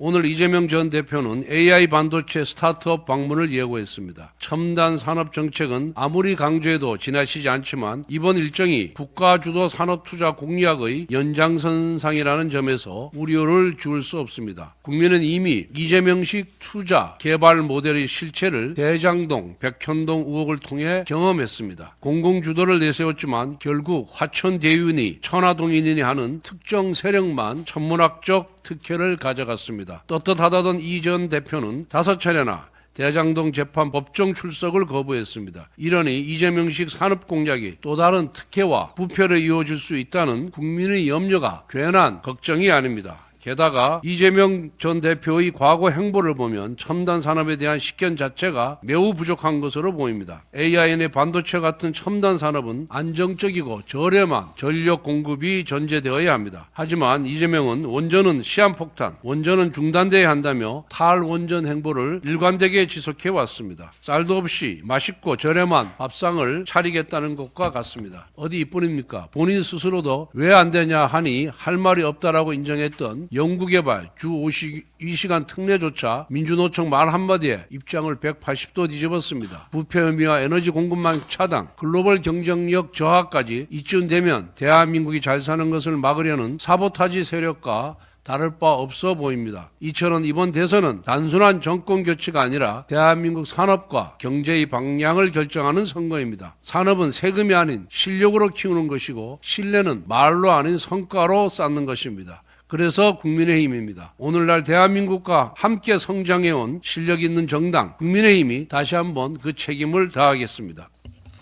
오늘 이재명 전 대표는 AI 반도체 스타트업 방문을 예고했습니다. 첨단 산업 정책은 아무리 강조해도 지나치지 않지만 이번 일정이 국가 주도 산업 투자 공약의 연장선상이라는 점에서 우려를 줄수 없습니다. 국민은 이미 이재명식 투자 개발 모델의 실체를 대장동, 백현동 의혹을 통해 경험했습니다. 공공 주도를 내세웠지만 결국 화천 대윤이 천하동인이니 하는 특정 세력만 천문학적 특혜를 가져갔습니다. 떳떳하다던 이 전 대표는 다섯 차례나 대장동 재판 법정 출석을 거부했습니다. 이러니 이재명식 산업 공약이 또 다른 특혜와 부패를 이어질 수 있다는 국민의 염려가 괜한 걱정이 아닙니다. 게다가 이재명 전 대표의 과거 행보를 보면 첨단 산업에 대한 식견 자체가 매우 부족한 것으로 보입니다. AIN의 반도체 같은 첨단 산업은 안정적이고 저렴한 전력 공급이 전제되어야 합니다. 하지만 이재명은 원전은 시한폭탄, 원전은 중단돼야 한다며 탈원전 행보를 일관되게 지속해 왔습니다. 쌀도 없이 맛있고 저렴한 밥상을 차리겠다는 것과 같습니다. 어디 이뿐입니까? 본인 스스로도 왜 안 되냐 하니 할 말이 없다라고 인정했던 연구개발 주 52시간 특례조차 민주노총 말 한마디에 입장을 180도 뒤집었습니다. 부패 의미와 에너지 공급망 차단, 글로벌 경쟁력 저하까지 이쯤 되면 대한민국이 잘 사는 것을 막으려는 사보타지 세력과 다를 바 없어 보입니다. 이처럼 이번 대선은 단순한 정권 교체가 아니라 대한민국 산업과 경제의 방향을 결정하는 선거입니다. 산업은 세금이 아닌 실력으로 키우는 것이고 신뢰는 말로 아닌 성과로 쌓는 것입니다. 그래서 국민의힘입니다. 오늘날 대한민국과 함께 성장해온 실력 있는 정당 국민의힘이 다시 한번 그 책임을 다하겠습니다.